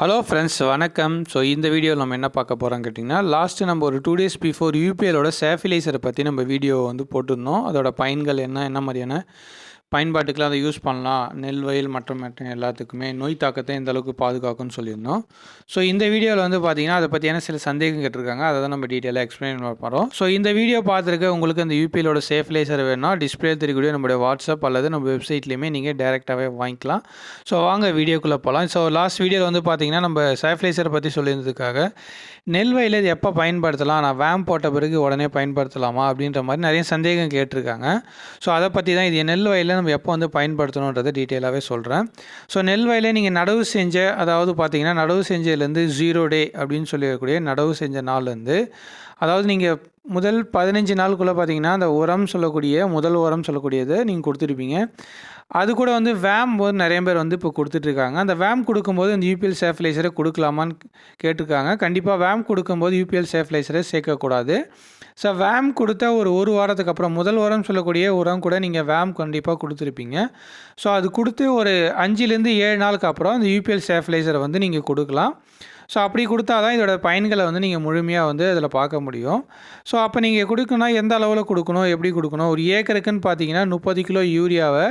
Hello friends வணக்கம். So இந்த வீடியோவில் நம்ம என்ன பார்க்க போகிறோம் கேட்டிங்கன்னா லாஸ்ட்டு நம்ம ஒரு டூ டேஸ் பிஃபோர் யூபிஎலோட சேஃபிலைசரை பற்றி நம்ம வீடியோ வந்து போட்டிருந்தோம். அதோட பயன்கள் என்ன என்ன மாதிரியான பயன்பாட்டுக்கெலாம் அதை யூஸ் பண்ணலாம். நெல் வயல் மற்றும் மற்ற எல்லாத்துக்குமே நோய் தாக்கத்தை எந்த அளவுக்கு பாதுகாக்கும்னு சொல்லியிருந்தோம். ஸோ இந்த வீடியோவில் வந்து பார்த்தீங்கன்னா அதை பற்றியான சில சந்தேகம் கேட்டிருக்காங்க. அதை தான் நம்ம டீட்டெயிலாக எக்ஸ்பிளைன் பண்ண போகிறோம் ஸோ இந்த வீடியோ பார்த்துருக்க உங்களுக்கு அந்த யூபிஎலோட சேஃப்லைசர் வேணும்னா டிஸ்பிளே தெரியக்கூடிய நம்மளுடைய வாட்ஸ்அப் அல்லது நம்ம வெப்சைட்லேயுமே நீங்கள் டேரெக்டாகவே வாங்கிக்கலாம். ஸோ வாங்க வீடியோக்குள்ளே போகலாம் ஸோ லாஸ்ட் வீடியோவில் வந்து பார்த்தீங்கன்னா நம்ம சேஃப்லைசரை பற்றி சொல்லியிருந்ததுக்காக நெல் வயலில் இது எப்போ பயன்படுத்தலாம்? நான் வேம் போட்ட பிறகு உடனே பயன்படுத்தலாமா? அப்படின்ற மாதிரி நிறைய சந்தேகம் கேட்டிருக்காங்க. ஸோ அதை பற்றி தான் இது நெல் வயலில் நம்ம எப்போ வந்து பயன்படுத்தணுன்றதை டீட்டெயிலாகவே சொல்கிறேன். ஸோ நெல் வயலில் நீங்கள் நடவு செஞ்ச அதாவது பார்த்தீங்கன்னா நடவு செஞ்சதுலேருந்து ஜீரோ டே அப்படின்னு சொல்லக்கூடிய நடவு செஞ்ச நாள்லேருந்து அதாவது நீங்கள் முதல் பதினஞ்சு நாளுக்குள்ளே பார்த்தீங்கன்னா அந்த உரம் சொல்லக்கூடிய முதல் உரம் சொல்லக்கூடியதை நீங்கள் கொடுத்துருப்பீங்க. அது கூட வந்து வேம் போது நிறைய பேர் வந்து இப்போ கொடுத்துட்ருக்காங்க. அந்த வேம் கொடுக்கும்போது இந்த யூபிஎல் சேஃப்லைசரை கொடுக்கலாமான்னு கேட்டிருக்காங்க. கண்டிப்பாக வேம் கொடுக்கும்போது யூபிஎல் சேஃப்லைசரை சேர்க்கக்கூடாது. ஸோ வேம் கொடுத்த ஒரு ஒரு வாரத்துக்கு அப்புறம் முதல் வாரம் சொல்லக்கூடிய உரம் கூட நீங்கள் வேம் கண்டிப்பாக கொடுத்துருப்பீங்க. ஸோ அது கொடுத்து ஒரு அஞ்சுலேருந்து ஏழு நாளுக்கு அப்புறம் அந்த யூபிஎல் சேஃப்லைசரை வந்து நீங்கள் கொடுக்கலாம். ஸோ அப்படி கொடுத்தா தான் இதோட பயன்களை வந்து நீங்கள் முழுமையாக வந்து அதில் பார்க்க முடியும். ஸோ அப்போ நீங்கள் கொடுக்கணும்னா எந்த அளவில் கொடுக்கணும் எப்படி கொடுக்கணும்? ஒரு ஏக்கருக்குன்னு பார்த்தீங்கன்னா முப்பது கிலோ யூரியாவை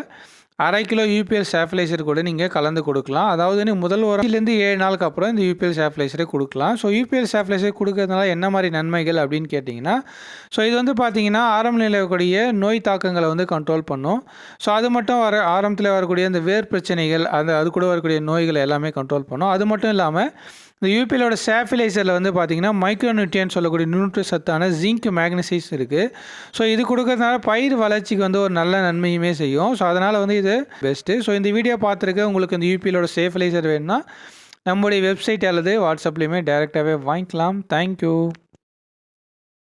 அரை கிலோ யூபிஎல் சேஃபிலைசர் கூட நீங்கள் கலந்து கொடுக்கலாம். அதாவது முதல் வாரத்துலேருந்து ஏழு நாளுக்கு அப்புறம் இந்த யூபிஎல் சேஃபிலைசரை கொடுக்கலாம். ஸோ யூபிஎல் சேஃபிலைசர் கொடுக்கறதுனால என்ன மாதிரி நன்மைகள் அப்படின்னு கேட்டிங்கன்னா ஸோ இது வந்து பார்த்தீங்கன்னா ஆரம்ப நிலையக்கூடிய நோய் தாக்கங்களை வந்து கண்ட்ரோல் பண்ணும். ஸோ அது மட்டும் வர ஆரம்பத்தில் வரக்கூடிய இந்த வேர் பிரச்சனைகள் அந்த அது கூட வரக்கூடிய நோய்களை எல்லாமே கண்ட்ரோல் பண்ணும். அது மட்டும் இல்லாமல் இந்த யூபிஎலோட சேஃபிலைசரில் வந்து பார்த்திங்கன்னா மைக்ரோநியூட்ரியன் சொல்லக்கூடிய நியூட்ரி சத்தான ஜிங்க் மேக்னசைஸ் இருக்குது ஸோ இது கொடுக்கறதுனால பயிர் வளர்ச்சிக்கு வந்து ஒரு நல்ல நன்மையுமே செய்யும். ஸோ அதனால் வந்து இது பெஸ்ட்டு ஸோ இந்த வீடியோ பார்த்துருக்க உங்களுக்கு இந்த யூபிஎலோட சேஃபிலைசர் வேணும்னா நம்முடைய வெப்சைட் அல்லது வாட்ஸ்அப்லேயுமே டேரெக்டாகவே வாங்கிக்கலாம். தேங்க்யூ